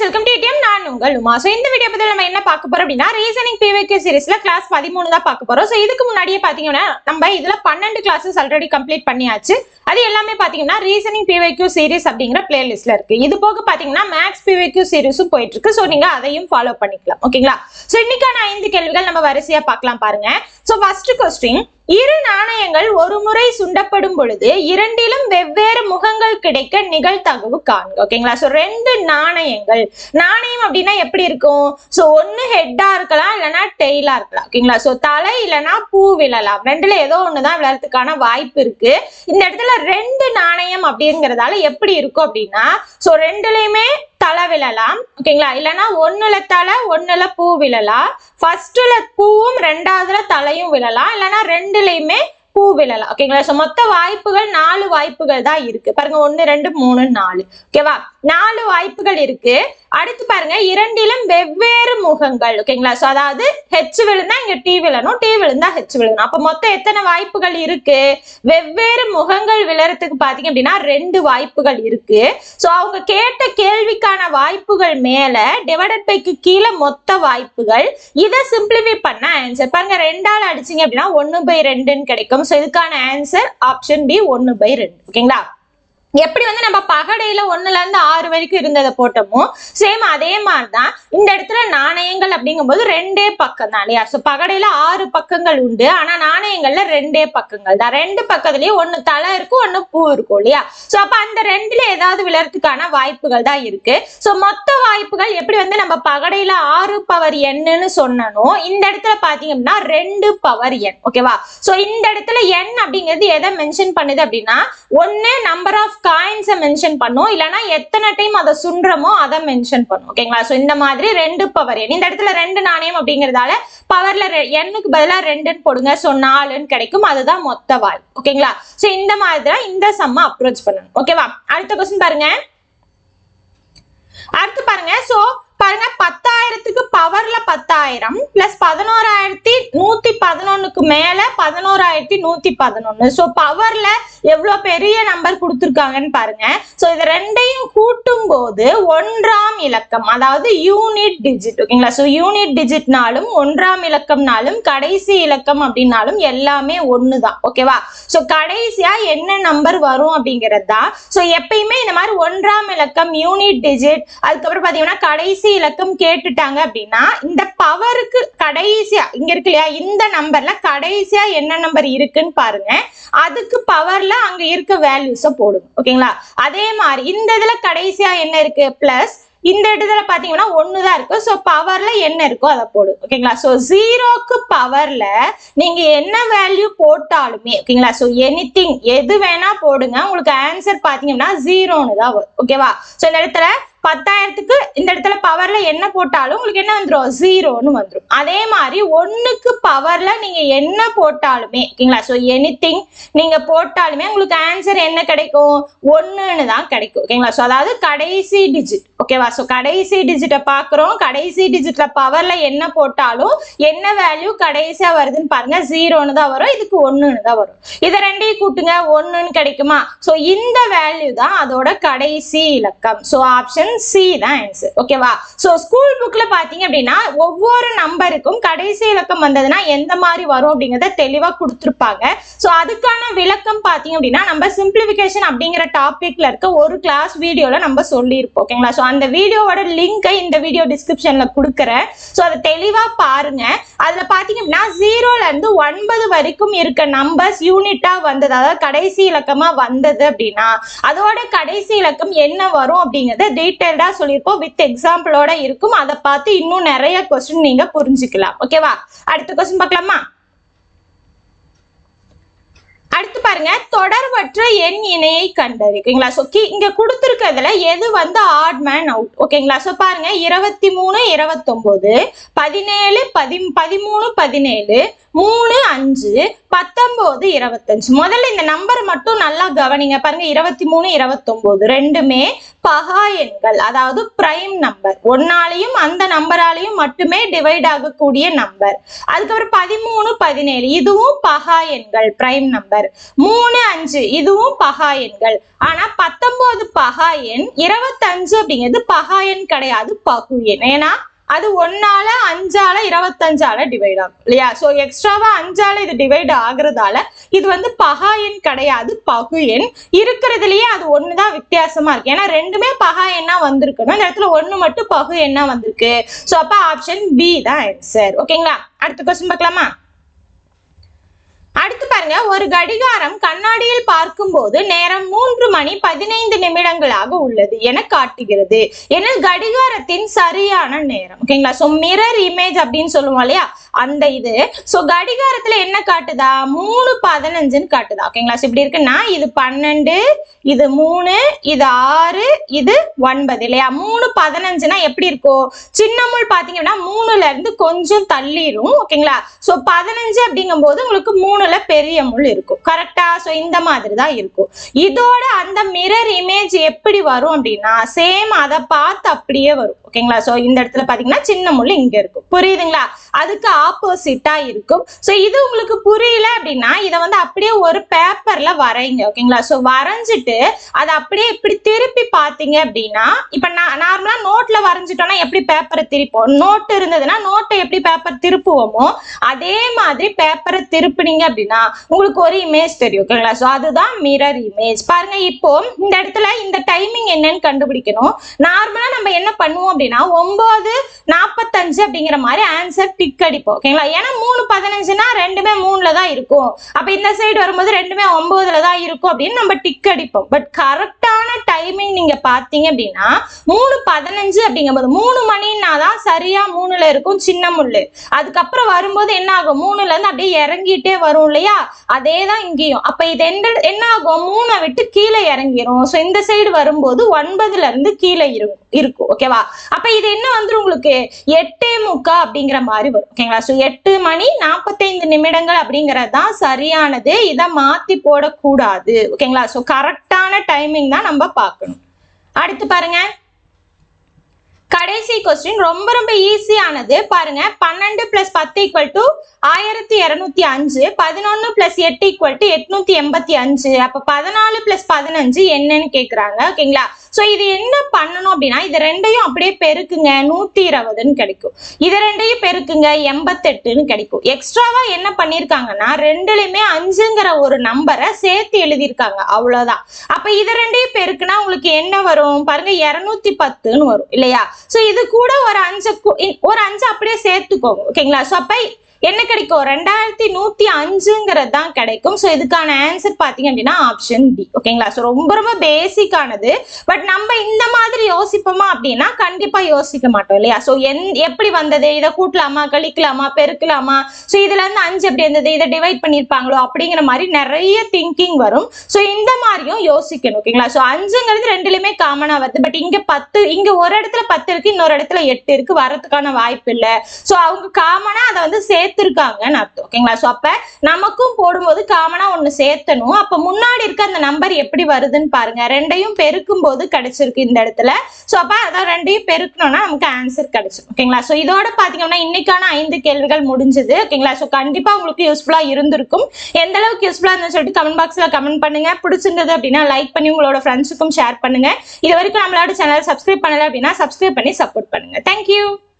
Friends welcome to DM நான் உங்கள் Uma. So இந்த வீடியோ பற்றி நம்ம என்ன பார்க்க போறோம் அப்படின்னா ரீசனிங் பிவிக்யூ சீரிஸ்ல கிளாஸ் பதிமூணு தான் பார்க்க போறோம். ஸோ இதுக்கு முன்னாடியே பாத்தீங்கன்னா நம்ம இதுல பன்னெண்டு கிளாஸஸ் ஆல்ரெடி கம்ப்ளீட் பண்ணியாச்சு. அது எல்லாமே பாத்தீங்கன்னா ரீசனிங் பிவைக்யூ சீரிஸ் அப்படிங்கிற பிளேலிஸ்ட்ல இருக்கு. இது போக பாத்தீங்கன்னா மேக்ஸ் பிவைக்யூ சீரிஸும் போயிட்டு இருக்கு ஸோ நீங்க அதையும் ஃபாலோ பண்ணிக்கலாம். ஓகேங்களா ஸோ இன்னைக்கான ஐந்து கேள்விகள் நம்ம வரிசையா பார்க்கலாம் பாருங்க. ஸோ ஃபர்ஸ்ட் கொஸ்டின் இரு நாணயங்கள் ஒரு முறை சுண்டப்படும் பொழுது இரண்டிலும் வெவ்வேறு முகங்கள் கிடைக்க நிகழ்தகவு காண்க. ஓகேங்களா சோ ரெண்டு நாணயங்கள். நாணயம் அப்படின்னா எப்படி இருக்கும்? சோ ஒன்னு ஹெட்டா இருக்கலாம் இல்லைன்னா டெய்லா இருக்கலாம். ஓகேங்களா சோ தலை இல்லைன்னா பூ விழலாம். ரெண்டுல ஏதோ ஒண்ணுதான் விழறதுக்கான வாய்ப்பு இருக்கு. இந்த இடத்துல ரெண்டு நாணயம் அப்படிங்கிறதால எப்படி இருக்கும் அப்படின்னா சோ ரெண்டுலயுமே தலை விழலாம். ஓகேங்களா? இல்லைன்னா ஒண்ணுல தலை ஒண்ணுல பூ விழலாம். ஃபர்ஸ்ட்ல பூவும் ரெண்டாவதுல தலையும் விழலாம். இல்லைன்னா ரெண்டுலயுமே பூ விழலாம். ஓகேங்களா? ஸோ மொத்த வாய்ப்புகள் நாலு வாய்ப்புகள் தான் இருக்கு. பாருங்க ஒன்னு ரெண்டு மூணு நாலு. ஓகேவா? நாலு வாய்ப்புகள் இருக்கு. அடுத்து பாருங்க இரண்டிலும் வெவ்வேறு முகங்கள் ஓகேங்களா ஸோ அதாவது ஹெச் விழுந்தா இங்க டி விழணும் டி விழுந்தா ஹெச் விழணும். அப்ப மொத்தம் எத்தனை வாய்ப்புகள் இருக்கு? வெவ்வேறு முகங்கள் விழறதுக்கு பாத்தீங்க அப்படின்னா ரெண்டு வாய்ப்புகள் இருக்கு. ஸோ அவங்க கேட்ட கேள்விக்கான வாய்ப்புகள் மேல டிவைடட் பைக்கு கீழே மொத்த வாய்ப்புகள். இதை சிம்பிளிஃபை பண்ண ஆன்சர் பாருங்க ரெண்டால் அடிச்சீங்க அப்படின்னா ஒன்னு பை ரெண்டுன்னு கிடைக்கும். ஸோ இதுக்கான ஆன்சர் ஆப்ஷன் பி ஒன்னு பை ரெண்டு. ஓகேங்களா எப்படி வந்து நம்ம பகடையில ஒண்ணுல இருந்து ஆறு வரைக்கும் இருந்ததை போட்டோமோ சேம் அதே மாதிரிதான் இந்த இடத்துல நாணயங்கள் அப்படிங்கும்போது ரெண்டே பக்கம் தான் இல்லையா? ஸோ பகடையில ஆறு பக்கங்கள் உண்டு. ஆனா நாணயங்கள்ல ரெண்டே பக்கங்கள் தான். ரெண்டு பக்கத்துலயும் ஒண்ணு தலை இருக்கும் ஒண்ணு பூ இருக்கும் இல்லையா? ஸோ அப்ப அந்த ரெண்டுல ஏதாவது விழறதுக்கான வாய்ப்புகள் தான் இருக்கு. ஸோ மொத்த வாய்ப்புகள் எப்படி வந்து நம்ம பகடையில ஆறு பவர் என்னன்னு சொன்னனோ இந்த இடத்துல பாத்தீங்க அப்படின்னா ரெண்டு பவர் என் ஓகேவா ஸோ இந்த இடத்துல என் அப்படிங்கிறது எதை மென்ஷன் பண்ணுது அப்படின்னா ஒன்னு நம்பர் ஆஃப் காயின்ஸை மென்ஷன் பண்ணும். இல்லைன்னா எத்தனை டைம் அதை சுன்றமோ அதை மென்ஷன் பண்ணும். ஓகேங்களா ஸோ இந்த மாதிரி ரெண்டு பவர் எண் இந்த இடத்துல ரெண்டு நாணயம் அப்படிங்கிறதால பவர்ல எண்ணுக்கு பதிலாக ரெண்டுன்னு போடுங்க. ஸோ நாலுன்னு கிடைக்கும். அதுதான் மொத்த வாய் ஓகேங்களா ஸோ இந்த மாதிரி தான் இந்த சம்மை அப்ரோச் பண்ணணும். ஓகேவா அடுத்த கொஸ்டின் பாருங்க. அடுத்து பாருங்க. சோ பாருங்க பத்தாயிரத்துக்கு பவர்ல பத்தாயிரம் பிளஸ் பதினோராயிரத்தி நூத்தி பதினொன்னுக்கு மேல பதினோராயிரத்தி நூத்தி பதினொன்னு. சோ பவர்ல எவ்வளவு பெரிய நம்பர் கொடுத்துருக்காங்கன்னு பாருங்க. சோ இது ரெண்டு போது ஒன்றாம் இலக்கம் அதாவது யூனிட் டிஜிட் ஓகேங்களா ஸோ யூனிட் டிஜிட்னாலும் ஒன்றாம் இலக்கம்னாலும் கடைசி இலக்கம் அப்படின்னாலும் எல்லாமே ஒண்ணுதான் ஓகேவா சோ கடைசியா என்ன நம்பர் வரும் அப்படிங்கிறது தான். சோ எப்பயுமே இந்த மாதிரி ஒன்றாம் இலக்கம் யூனிட் டிஜிட் அதுக்கப்புறம் பாத்தீங்கன்னா கடைசி இலக்கம் கேட்டுட்டாங்க அப்படின்னா இந்த பவருக்கு கடைசியா இங்க இருக்கு இல்லையா? இந்த நம்பர்ல கடைசியா என்ன நம்பர் இருக்குன்னு பாருங்க. அதுக்கு பவர்ல அங்க இருக்க வேல்யூஸை போடுங்க ஓகேங்களா அதே மாதிரி இந்த இதுல கடைசியா என்ன இருக்கு? பிளஸ் இந்த இடத்துல பாத்தீங்கன்னா ஒண்ணுதான் இருக்கு. ஸோ பவர்ல என்ன இருக்கோ அதை போடு. ஓகேங்களா ஸோ ஜீரோக்கு பவர்ல நீங்க என்ன வேல்யூ போட்டாலுமே ஓகேங்களா ஸோ எனி எது வேணா போடுங்க. உங்களுக்கு ஆன்சர் பாத்தீங்கன்னா ஜீரோன்னு தான் வரும். ஓகேவா ஸோ இந்த இடத்துல பத்தாயிரத்துக்கு இந்த இடத்துல பவர்ல என்ன போட்டாலும் உங்களுக்கு என்ன வந்துடும் ஜீரோன்னு வந்துடும் அதே மாதிரி ஒண்ணுக்கு பவர்ல நீங்க என்ன போட்டாலுமே ஓகேங்களா ஸோ எனி நீங்க போட்டாலுமே உங்களுக்கு ஆன்சர் என்ன கிடைக்கும்? ஒன்னுன்னு தான் கிடைக்கும் ஓகேங்களா ஸோ அதாவது கடைசி டிஜிட் ஓகேவா ஸோ கடைசி டிஜிட்டை பார்க்குறோம் கடைசி டிஜிட்ல பவர்ல என்ன போட்டாலும் என்ன வேல்யூ கடைசியா வருதுன்னு பாருங்க. ஜீரோன்னு தான் வரும். இதுக்கு ஒன்னுன்னு தான் வரும். இதை ரெண்டையும் கூட்டுங்க. ஒன்னுன்னு கிடைக்குமா? ஸோ இந்த வேல்யூ தான் அதோட கடைசி இலக்கம். ஸோ ஆப்ஷன் சி தான் ஆன்சர் ஓகேவா ஸோ ஸ்கூல் புக்ல பாத்தீங்க அப்படின்னா ஒவ்வொரு நம்பருக்கும் கடைசி இலக்கம் வந்தது வந்ததுன்னா எந்த மாதிரி வரும் அப்படிங்கறத தெளிவா கொடுத்துருப்பாங்க. ஸோ அதுக்கான விளக்கம் பாத்தீங்க அப்படின்னா நம்ம சிம்பிளிஃபிகேஷன் அப்படிங்கிற டாபிக்ல இருக்க ஒரு கிளாஸ் வீடியோல நம்ம சொல்லியிருப்போம் ஓகேங்களா ஸோ அந்த வீடியோவோட லிங்கை இந்த வீடியோ டிஸ்கிரிப்ஷன்ல கொடுக்குறேன். ஸோ அதை தெளிவா பாருங்க. அதுல பாத்தீங்க அப்படின்னா ஜீரோல இருந்து ஒன்பது வரைக்கும் இருக்க நம்பர்ஸ் யூனிட்டா வந்தது. அதாவது கடைசி இலக்கமா வந்தது அப்படின்னா அதோட கடைசி இலக்கம் என்ன வரும் அப்படிங்கறத டீட்டெயில்டா சொல்லியிருப்போம். வித் எக்ஸாம்பிளோட இருக்கும். அதை பார்த்து இன்னும் நிறைய கொஸ்டின் நீங்க புரிஞ்சுக்கலாம் ஓகேவா அடுத்த கொஸ்டின் பார்க்கலாமா? அடுத்து பாருங்க தொடர்பற்ற எண் இணையை கண்டறி ஓகேங்களா ஸோ இங்க கொடுத்துருக்கிறதுல எது வந்து ஆட் மேன் அவுட் ஓகேங்களா ஸோ பாருங்க இருபத்தி மூணு இருபத்தொம்போது பதினேழு பதி பதிமூணு பதினேழு மூணு அஞ்சு பத்தொன்பது இருபத்தஞ்சு. முதல்ல இந்த நம்பர் மட்டும் நல்லா கவனிங்க. பாருங்க இருபத்தி மூணு இருபத்தொன்பது. ரெண்டுமே பகா எண்கள். அதாவது பிரைம் நம்பர் ஒன்னாலையும் அந்த நம்பராலையும் மட்டுமே டிவைட் ஆகக்கூடிய நம்பர் அதுக்கப்புறம் பதிமூணு பதினேழு. இதுவும் பகா எண்கள் பிரைம் நம்பர் மூணு அஞ்சு. இதுவும் பகா எண்கள். ஆனா பத்தொன்பது பகா எண் இருபத்தஞ்சு அப்படிங்கிறது பகா எண் கிடையாது பகு எண். ஏன்னா அது ஒன்னால அஞ்சால இருபத்தஞ்சால டிவைட் ஆகும் இல்லையா? சோ எக்ஸ்ட்ராவா அஞ்சால இது டிவைட் ஆகுறதால இது வந்து பகா எண் கிடையாது பகு எண். இருக்கிறதுலயே அது ஒண்ணுதான் வித்தியாசமா இருக்கு. ஏன்னா ரெண்டுமே பகா எண்ணா வந்திருக்கணும். இந்த இடத்துல ஒண்ணு மட்டும் பகு எண்ணா வந்திருக்கு. சோ அப்ப ஆப்ஷன் பி தான் ஆன்சர் ஓகேங்களா அடுத்த கொஸ்டின் பார்க்கலாமா? அடுத்து பாருங்க ஒரு கடிகாரம் கண்ணாடியில் பார்க்கும்போது நேரம் மூன்று மணி பதினைந்து நிமிடங்களாக உள்ளது என காட்டுகிறது. என கடிகாரத்தின் சரியான நேரம். ஓகேங்களா சோ மிரர் இமேஜ் அப்படின்னு சொல்லுவோம் இல்லையா? அந்த இது. சோ கடிகாரத்துல என்ன காட்டுதா? மூணு பதினஞ்சுன்னு காட்டுதா? ஓகேங்களா so இப்படி இருக்குன்னா இது பன்னெண்டு இது மூணு இது ஆறு இது ஒன்பது இல்லையா? மூணு பதினஞ்சுனா எப்படி இருக்கும்? சின்னமுள் பாத்தீங்கன்னா மூணுல இருந்து கொஞ்சம் தள்ளிரும். ஓகேங்களா சோ பதினஞ்சு அப்படிங்கும் போது உங்களுக்கு மூணுல பெரிய முள் இருக்கும். கரெக்டா ஸோ இந்த மாதிரி தான் இருக்கும். இதோட அந்த மிரர் இமேஜ் எப்படி வரும் அப்படின்னா சேம் அதை பார்த்து அப்படியே வரும். ஓகேங்களா சோ இந்த இடத்துல பாத்தீங்கன்னா சின்ன முள் இங்க இருக்கும். புரியுதுங்களா? அதுக்கு ஆப்போசிட்டா இருக்கும். ஸோ இது உங்களுக்கு புரியல அப்படின்னா இதை வந்து அப்படியே ஒரு பேப்பர்ல வரைங்க ஓகேங்களா ஸோ வரைஞ்சிட்டு அதை அப்படியே இப்படி திருப்பி பார்த்தீங்க அப்படின்னா இப்போ நான் நார்மலா நோட்ல வரைஞ்சிட்டோம்னா எப்படி பேப்பரை திருப்போம்? நோட்டு இருந்ததுன்னா நோட்டை எப்படி பேப்பர் திருப்புவோமோ அதே மாதிரி பேப்பரை திருப்பினீங்க அப்படின்னா உங்களுக்கு ஒரு இமேஜ் தெரியும் ஓகேங்களா ஸோ அதுதான் மிரர் இமேஜ் பாருங்க இப்போ இந்த இடத்துல இந்த டைமிங் என்னன்னு கண்டுபிடிக்கணும். நார்மலா நம்ம என்ன பண்ணுவோம் அப்படின்னா ஒன்பது நாற்பத்தஞ்சு அப்படிங்கிற மாதிரி ஆன்சர் டிக் அடிப்போம். ஓகேங்களா ஏன்னா மூணு பதினஞ்சுனா ரெண்டுமே மூணுல தான் இருக்கும். அப்ப இந்த சைடு வரும்போது ரெண்டுமே ஒன்பதுல தான் இருக்கும் அப்படின்னு நம்ம டிக் அடிப்போம். பட் கரெக்டான டைமிங் நீங்க பாத்தீங்க அப்படின்னா மூணு பதினஞ்சு அப்படிங்கும்போது மூணு மணின்னா தான் சரியா மூணுல இருக்கும் சின்ன முள்ளு. அதுக்கப்புறம் வரும்போது என்ன ஆகும்? மூணுல இருந்து அப்படியே இறங்கிட்டே வரும் இல்லையா? அதே தான் இங்கேயும். அப்ப இது என்ன என்ன ஆகும்? மூணை விட்டு கீழே இறங்கிரும். ஸோ இந்த சைடு வரும்போது ஒன்பதுல இருந்து கீழே இருக்கும். இருக்கும் ஓகேவா அப்ப இது என்ன வந்துரும் உங்களுக்கு? எட்டே முக்கா அப்படிங்கிற மாதிரி வரும். ஓகேங்களா ஸோ எட்டு மணி நாற்பது நாற்பத்தைந்து நிமிடங்கள் அப்படிங்கிறது தான் சரியானது. இதை மாத்தி போடக்கூடாது. ஓகேங்களா? ஸோ கரெக்டான டைமிங் தான் நம்ம பார்க்கணும். அடுத்து பாருங்க. கடைசி கொஸ்டின் ரொம்ப ரொம்ப ஈஸியானது பாருங்க. பன்னெண்டு பிளஸ் பத்து ஈக்குவல் டு ஆயிரத்தி இருநூத்தி அஞ்சு. பதினொன்னு பிளஸ் எட்டு ஈக்குவல் டு எட்நூத்தி எண்பத்தி அஞ்சு. அப்ப பதினாலு பிளஸ் பதினஞ்சு என்னன்னு கேக்குறாங்க. ஓகேங்களா? சோ இது என்ன பண்ணணும் அப்படின்னா இது ரெண்டையும் அப்படியே பெருக்குங்க. நூத்தி இருபதுன்னு கிடைக்கும். இது ரெண்டையும் பெருக்குங்க. எண்பத்தெட்டுன்னு கிடைக்கும். எக்ஸ்ட்ராவா என்ன பண்ணிருக்காங்கன்னா ரெண்டுலயுமே அஞ்சுங்கிற ஒரு நம்பரை சேர்த்து எழுதியிருக்காங்க. அவ்வளவுதான். அப்ப இது ரெண்டையும் பெருக்குன்னா உங்களுக்கு என்ன வரும்? பாருங்க இருநூத்தி பத்துன்னு வரும். இல்லையா? சோ இது கூட ஒரு அஞ்சு கு- ஒரு அஞ்சு அப்படியே சேர்த்துக்கோங்க. ஓகேங்களா? சோ அப்ப என்ன கிடைக்கும்? ரெண்டாயிரத்தி நூத்தி அஞ்சுங்கிறது தான் கிடைக்கும். ஸோ இதுக்கான ஆன்சர் பார்த்தீங்க அப்படின்னா ஆப்ஷன் டி ஓகேங்களா ஸோ ரொம்ப ரொம்ப பேசிக்கானது பட் நம்ம இந்த மாதிரி யோசிப்போமா அப்படின்னா கண்டிப்பா யோசிக்க மாட்டோம் இல்லையா? ஸோ என் எப்படி வந்தது? இதை கூட்டலாமா? கழிக்கலாமா? பெருக்கலாமா? ஸோ இதுல இருந்து அஞ்சு எப்படி இருந்தது இதை டிவைட் பண்ணியிருப்பாங்களோ? அப்படிங்கிற மாதிரி நிறைய திங்கிங் வரும். ஸோ இந்த மாதிரியும் யோசிக்கணும் ஓகேங்களா ஸோ அஞ்சுங்கிறது ரெண்டுலயுமே காமனா வருது. பட் இங்க பத்து இங்க ஒரு இடத்துல பத்து இருக்கு இன்னொரு இடத்துல எட்டு இருக்கு. வரதுக்கான வாய்ப்பு இல்லை. ஸோ அவங்க காமனா அதை வந்து சேர்த்து சேர்த்திருக்காங்கன்னு அர்த்தம். ஓகேங்களா? ஸோ அப்ப நமக்கும் போடும்போது காமனா ஒண்ணு சேர்த்தணும். அப்ப முன்னாடி இருக்க அந்த நம்பர் எப்படி வருதுன்னு பாருங்க. ரெண்டையும் பெருக்கும் போது கிடைச்சிருக்கு இந்த இடத்துல. ஸோ அப்ப அதான் ரெண்டையும் பெருக்கணும்னா நமக்கு ஆன்சர் கிடைச்சிடும் ஓகேங்களா? ஸோ இதோட பாத்தீங்கன்னா இன்னைக்கான ஐந்து கேள்விகள் முடிஞ்சது. ஓகேங்களா? ஸோ கண்டிப்பா உங்களுக்கு யூஸ்ஃபுல்லா இருந்திருக்கும். எந்த அளவுக்கு யூஸ்ஃபுல்லா இருந்துன்னு சொல்லிட்டு கமெண்ட் பாக்ஸ்ல கமெண்ட் பண்ணுங்க. பிடிச்சிருந்தது அப்படின்னா லைக் பண்ணி உங்களோட ஃப்ரெண்ட்ஸுக்கும் ஷேர் பண்ணுங்க. இது வரைக்கும் நம்மளோட சேனல் சப்ஸ்கிரைப் பண்ணல அப்படின்னா சப்ஸ்கிரைப் பண்ணி சப்போர்ட் பண்ணுங்க. தேங்க்யூ